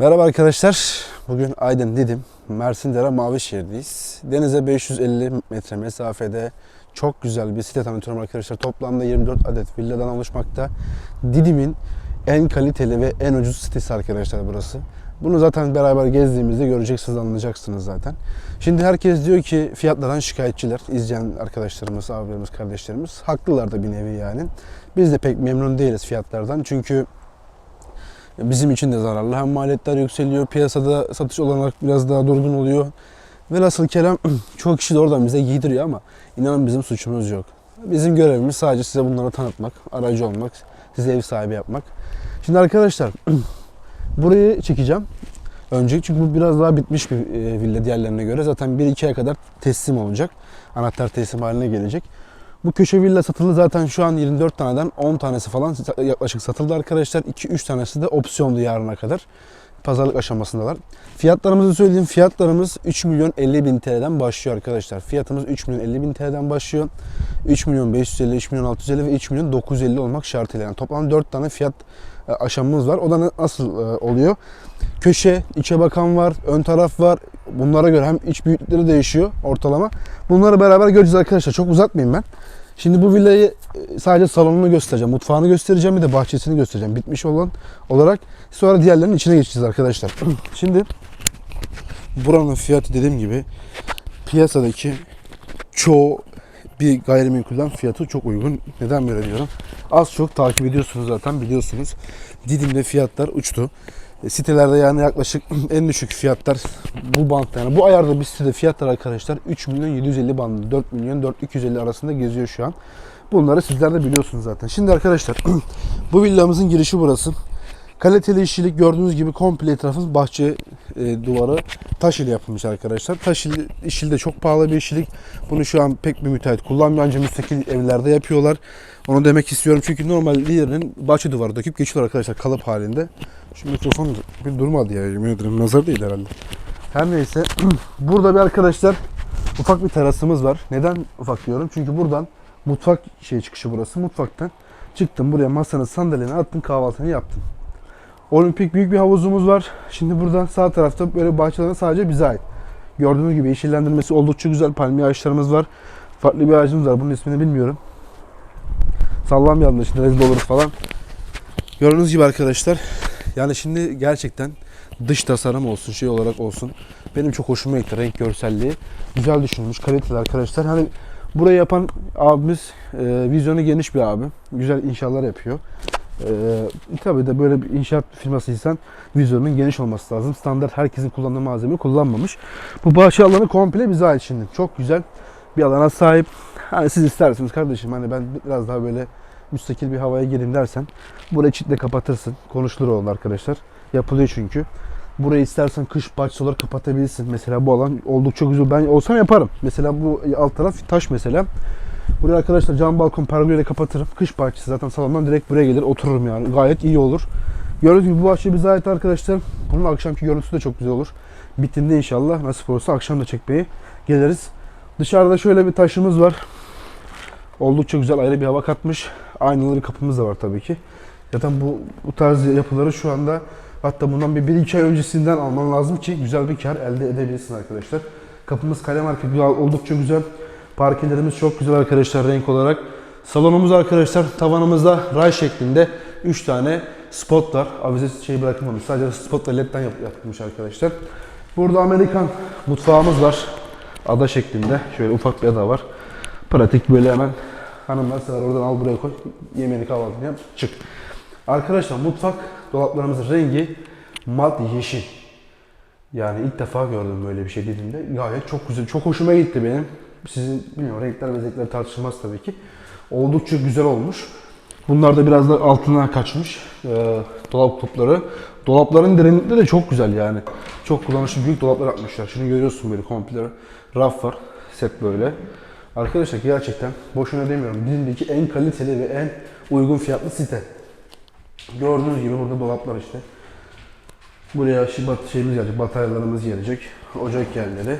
Merhaba arkadaşlar. Bugün Aydın Didim, Mersin Mavişehir'deyiz. Denize 550 metre mesafede çok güzel bir site tanıtıyorum arkadaşlar. Toplamda 24 adet villadan oluşmakta. Didim'in en kaliteli ve en ucuz sitesi arkadaşlar burası. Bunu zaten beraber gezdiğimizde göreceksiniz, anlayacaksınız zaten. Şimdi herkes diyor ki fiyatlardan şikayetçiler. izleyen arkadaşlarımız, abilerimiz, kardeşlerimiz. Haklılar da bir nevi yani. Biz de pek memnun değiliz fiyatlardan. Çünkü bizim için de zararlı. Hem maliyetler yükseliyor, piyasada satış olarak biraz daha durgun oluyor. Velhasıl kelam çoğu kişi de oradan bize giydiriyor ama inanın bizim suçumuz yok. Bizim görevimiz sadece size bunları tanıtmak, aracı olmak, size ev sahibi yapmak. Şimdi arkadaşlar burayı çekeceğim. Önce çünkü bu biraz daha bitmiş bir e, villa diğerlerine göre. Zaten 1-2 aya kadar teslim olacak. Anahtar teslim haline gelecek. Bu köşe villa satıldı zaten şu an 24 taneden 10 tanesi falan yaklaşık satıldı arkadaşlar. 2-3 tanesi de opsiyonlu yarına kadar. Pazarlık aşamasındalar. Fiyatlarımızı söyleyeyim. Fiyatlarımız 3 milyon 50 bin TL'den başlıyor arkadaşlar. Fiyatımız 3 milyon 50 bin TL'den başlıyor. 3 milyon 550, 3 milyon 650 ve 3 milyon 950 olmak şartıyla. Yani toplam 4 tane fiyat e, aşamamız var. O da nasıl e, oluyor? Köşe, içe bakan var, ön taraf var. Bunlara göre hem iç büyüklükleri değişiyor ortalama. Bunları beraber göreceğiz arkadaşlar. Çok uzatmayayım ben. Şimdi bu villayı e, sadece salonunu göstereceğim, mutfağını göstereceğim bir de bahçesini göstereceğim. Bitmiş olan olarak sonra diğerlerinin içine geçeceğiz arkadaşlar. Şimdi buranın fiyatı dediğim gibi piyasadaki çoğu bir gayrimenkulden fiyatı çok uygun. Neden böyle diyorum? Az çok takip ediyorsunuz zaten biliyorsunuz. Didim'de fiyatlar uçtu. E, Sitelerde yani yaklaşık en düşük fiyatlar bu bantta yani bu ayarda bir sitede fiyatlar arkadaşlar 3 milyon 750 bandı 4 milyon 4 250 arasında geziyor şu an. Bunları sizler de biliyorsunuz zaten. Şimdi arkadaşlar bu villamızın girişi burası. Kaliteli işçilik gördüğünüz gibi komple etrafımız bahçe e, duvarı taş ile yapılmış arkadaşlar. Taş ili- işçiliği de çok pahalı bir işçilik. Bunu şu an pek bir müteahhit kullanmıyor ancak müstakil evlerde yapıyorlar. Onu demek istiyorum çünkü normal diğerinin bahçe duvarı döküp geçiyorlar arkadaşlar kalıp halinde. Şu mikrofon bir durmadı ya yemin ederim nazar değil herhalde. Her neyse burada bir arkadaşlar ufak bir terasımız var. Neden ufak diyorum? Çünkü buradan mutfak şey çıkışı burası. Mutfaktan çıktım buraya masanı sandalyeni attım kahvaltını yaptım. Olimpik büyük bir havuzumuz var. Şimdi buradan sağ tarafta böyle bahçeler sadece bize ait. Gördüğünüz gibi yeşillendirmesi oldukça güzel. Palmiye ağaçlarımız var. Farklı bir ağacımız var. Bunun ismini bilmiyorum. Sallanmayalım da şimdi rezil oluruz falan. Gördüğünüz gibi arkadaşlar. Yani şimdi gerçekten dış tasarım olsun, şey olarak olsun. Benim çok hoşuma gitti. Renk görselliği. Güzel düşünülmüş. Kaliteli arkadaşlar. Hani burayı yapan abimiz e, vizyonu geniş bir abi. Güzel inşaatlar yapıyor. Ee, tabii de böyle bir inşaat firmasıysan vizyonun geniş olması lazım. Standart herkesin kullandığı malzemeyi kullanmamış. Bu bahçe alanı komple bize ait şimdi. Çok güzel bir alana sahip. Hani siz istersiniz kardeşim hani ben biraz daha böyle müstakil bir havaya gireyim dersen burayı çitle kapatırsın. Konuşulur oldu arkadaşlar. Yapılıyor çünkü. Burayı istersen kış bahçesi olarak kapatabilirsin. Mesela bu alan oldukça güzel. Ben olsam yaparım. Mesela bu alt taraf taş mesela. Buraya arkadaşlar cam balkon pergolayla kapatırım. Kış bahçesi zaten salondan direkt buraya gelir otururum yani. Gayet iyi olur. Gördüğünüz gibi bu bahçe bize ait arkadaşlar. Bunun akşamki görüntüsü de çok güzel olur. Bittiğinde inşallah nasip olursa akşam da çekmeye geliriz. Dışarıda şöyle bir taşımız var. Oldukça güzel ayrı bir hava katmış. Aynalı bir kapımız da var tabii ki. Zaten bu, bu tarz yapıları şu anda hatta bundan bir 1-2 ay öncesinden alman lazım ki güzel bir kar elde edebilirsin arkadaşlar. Kapımız kalem arka güzel, oldukça güzel. Parkelerimiz çok güzel arkadaşlar renk olarak. Salonumuz arkadaşlar tavanımızda ray şeklinde 3 tane spot var. Avize şey bırakılmamış. Sadece spot ve ledden yap- yapılmış arkadaşlar. Burada Amerikan mutfağımız var. Ada şeklinde. Şöyle ufak bir ada var. Pratik böyle hemen hanımlar sever oradan al buraya koy. Yemeğini kahvaltını yap çık. Arkadaşlar mutfak dolaplarımızın rengi mat yeşil. Yani ilk defa gördüm böyle bir şey dediğimde. Gayet çok güzel. Çok hoşuma gitti benim. Sizin bilmiyorum renkler ve zevkler tartışılmaz tabii ki. Oldukça güzel olmuş. Bunlar da biraz da altına kaçmış. Ee, dolap kupları. Dolapların derinlikleri de çok güzel yani. Çok kullanışlı büyük dolaplar yapmışlar. Şunu görüyorsun böyle komple raf var. Set böyle. Arkadaşlar gerçekten boşuna demiyorum. Dizimdeki en kaliteli ve en uygun fiyatlı site. Gördüğünüz gibi burada dolaplar işte. Buraya şi- bat şeyimiz gelecek, bataryalarımız gelecek, ocak yerleri.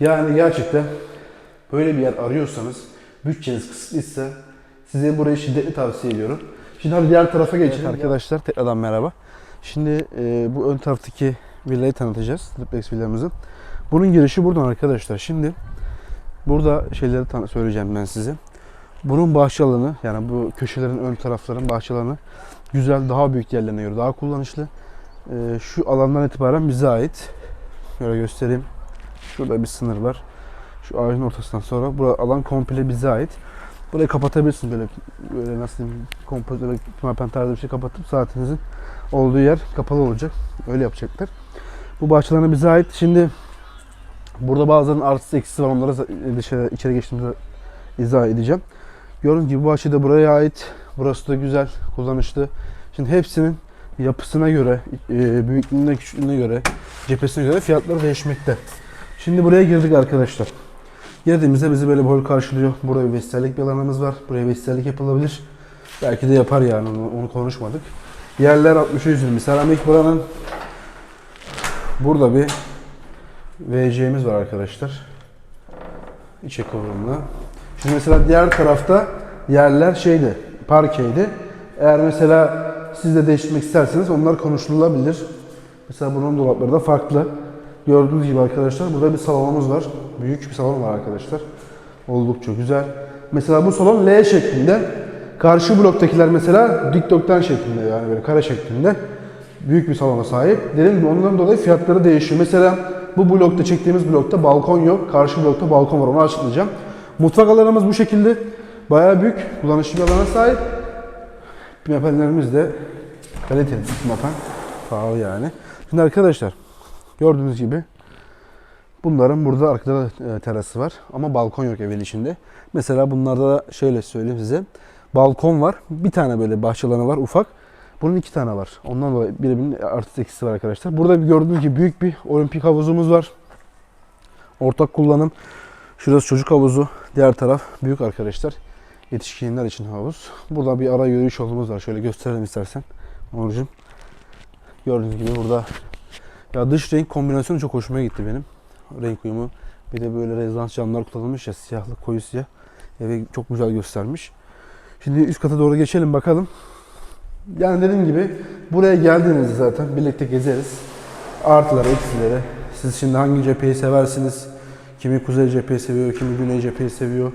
Yani gerçekten böyle bir yer arıyorsanız, bütçeniz kısıtlıysa size burayı şiddetli tavsiye ediyorum. Şimdi hadi diğer tarafa geçelim. arkadaşlar tekrardan merhaba. Şimdi e, bu ön taraftaki villayı tanıtacağız. Duplex villamızı. Bunun girişi buradan arkadaşlar. Şimdi burada şeyleri söyleyeceğim ben size. Bunun bahçe alanı yani bu köşelerin ön tarafların bahçe alanı güzel, daha büyük yerlerine göre daha kullanışlı. E, şu alandan itibaren bize ait. Şöyle göstereyim. Şurada bir sınır var. Şu ağacın ortasından sonra bu alan komple bize ait. Burayı kapatabilirsiniz böyle böyle nasıl diyeyim kompozit böyle pimapen tarzı bir şey kapatıp saatinizin olduğu yer kapalı olacak. Öyle yapacaklar. Bu bahçelerine bize ait. Şimdi burada bazılarının artısı eksisi var. Onlara dışarı, içeri geçtiğimde izah edeceğim. Gördüğünüz gibi bu bahçe de buraya ait. Burası da güzel, kullanışlı. Şimdi hepsinin yapısına göre, e, büyüklüğüne, küçüklüğüne göre, cephesine göre fiyatları değişmekte. Şimdi buraya girdik arkadaşlar. Girdiğimizde bizi böyle bol karşılıyor. Burada bir vestiyerlik bir alanımız var. Buraya vestiyerlik yapılabilir. Belki de yapar yani onu, onu konuşmadık. Yerler 60'a 120. Seramik buranın burada bir VC'miz var arkadaşlar. İçe kıvrımlı. Şimdi mesela diğer tarafta yerler şeydi, parkeydi. Eğer mesela siz de değiştirmek isterseniz onlar konuşulabilir. Mesela bunun dolapları da farklı. Gördüğünüz gibi arkadaşlar burada bir salonumuz var. Büyük bir salon var arkadaşlar. Oldukça güzel. Mesela bu salon L şeklinde. Karşı bloktakiler mesela dikdörtgen şeklinde yani böyle kare şeklinde. Büyük bir salona sahip. Dediğim gibi ondan dolayı fiyatları değişiyor. Mesela bu blokta çektiğimiz blokta balkon yok. Karşı blokta balkon var. Onu açıklayacağım. Mutfak alanımız bu şekilde. Bayağı büyük. Kullanışlı bir alana sahip. Pimapenlerimiz de kaliteli pimapen. Pahalı yani. Şimdi arkadaşlar gördüğünüz gibi bunların burada arkada da e, terası var. Ama balkon yok evin içinde. Mesela bunlarda da şöyle söyleyeyim size. Balkon var. Bir tane böyle bahçe alanı var ufak. Bunun iki tane var. Ondan dolayı birbirinin artı eksisi var arkadaşlar. Burada gördüğünüz gibi büyük bir olimpik havuzumuz var. Ortak kullanım. Şurası çocuk havuzu. Diğer taraf büyük arkadaşlar. Yetişkinler için havuz. Burada bir ara yürüyüş yolumuz var. Şöyle gösterelim istersen. Onurcuğum. Gördüğünüz gibi burada ya dış renk kombinasyonu çok hoşuma gitti benim. Renk uyumu. Bir de böyle rezidans camlar kullanılmış ya siyahlı koyu siyah. Evi çok güzel göstermiş. Şimdi üst kata doğru geçelim bakalım. Yani dediğim gibi buraya geldiğinizde zaten birlikte gezeriz. Artıları, eksileri. Siz şimdi hangi cepheyi seversiniz? Kimi kuzey cepheyi seviyor, kimi güney cepheyi seviyor.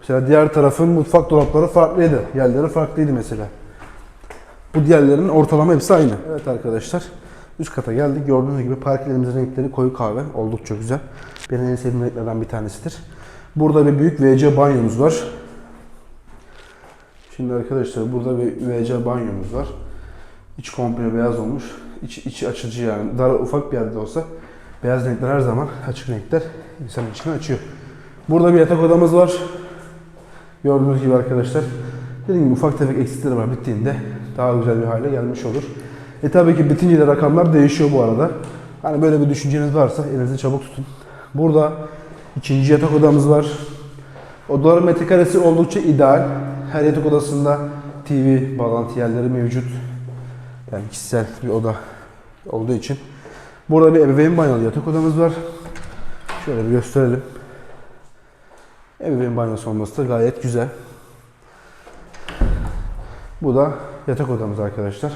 Mesela diğer tarafın mutfak dolapları farklıydı. Yerleri farklıydı mesela. Bu diğerlerinin ortalama hepsi aynı. Evet arkadaşlar. Üst kata geldik. Gördüğünüz gibi parkelerimizin renkleri koyu kahve. Oldukça güzel. Benim en sevdiğim renklerden bir tanesidir. Burada bir büyük WC banyomuz var. Şimdi arkadaşlar burada bir WC banyomuz var. İç komple beyaz olmuş. İç, içi açıcı yani. Dar ufak bir yerde olsa beyaz renkler her zaman açık renkler insanın içini açıyor. Burada bir yatak odamız var. Gördüğünüz gibi arkadaşlar. Dediğim gibi ufak tefek eksikleri var bittiğinde daha güzel bir hale gelmiş olur. E tabii ki bitince de rakamlar değişiyor bu arada. Hani böyle bir düşünceniz varsa elinizi çabuk tutun. Burada ikinci yatak odamız var. Odaların metrekaresi oldukça ideal. Her yatak odasında TV bağlantı yerleri mevcut. Yani kişisel bir oda olduğu için. Burada bir ebeveyn banyolu yatak odamız var. Şöyle bir gösterelim. Ebeveyn banyosu olması da gayet güzel. Bu da yatak odamız arkadaşlar.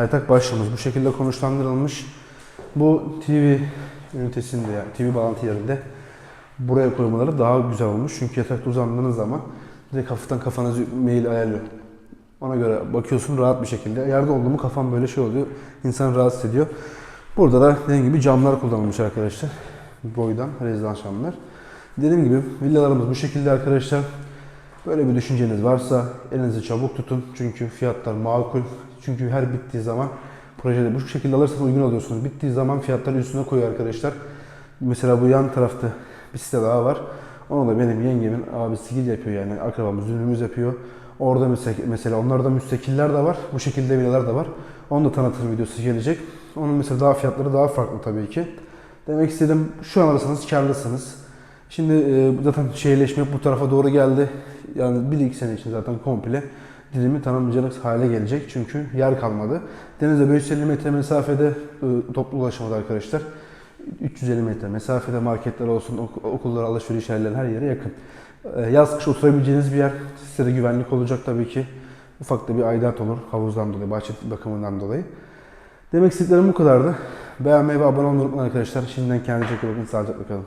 Yatak başlığımız bu şekilde konuşlandırılmış. Bu TV ünitesinde yani TV bağlantı yerinde buraya koymaları daha güzel olmuş. Çünkü yatakta uzandığınız zaman direkt hafiften kafanızı mail ayarlıyor. Ona göre bakıyorsun rahat bir şekilde. Yerde olduğumu kafam böyle şey oluyor. İnsan rahatsız ediyor. Burada da dediğim gibi camlar kullanılmış arkadaşlar. Boydan rezidans camlar. Dediğim gibi villalarımız bu şekilde arkadaşlar. Böyle bir düşünceniz varsa elinizi çabuk tutun. Çünkü fiyatlar makul. Çünkü her bittiği zaman projede bu şekilde alırsanız uygun alıyorsunuz. Bittiği zaman fiyatları üstüne koyuyor arkadaşlar. Mesela bu yan tarafta bir site daha var. Onu da benim yengemin abisi yapıyor yani akrabamız, ünlümüz yapıyor. Orada müstakil, mesela onlarda müstakiller de var. Bu şekilde villalar da var. Onun da tanıtım videosu gelecek. Onun mesela daha fiyatları daha farklı tabii ki. Demek istedim şu an alırsanız karlısınız. Şimdi e, zaten şehirleşme bu tarafa doğru geldi. Yani bir iki sene için zaten komple dilimi tanımlayacak hale gelecek. Çünkü yer kalmadı. Denize 550 metre mesafede e, toplu ulaşımda arkadaşlar. 350 metre mesafede marketler olsun, ok- okullar, alışveriş yerleri her yere yakın. E, Yaz kış oturabileceğiniz bir yer. Size de güvenlik olacak tabii ki. Ufak da bir aidat olur havuzdan dolayı, bahçe bakımından dolayı. Demek istediklerim bu kadardı. Beğenmeyi ve abone olmayı unutmayın arkadaşlar. Şimdiden kendinize iyi bakın. Sağlıcakla kalın.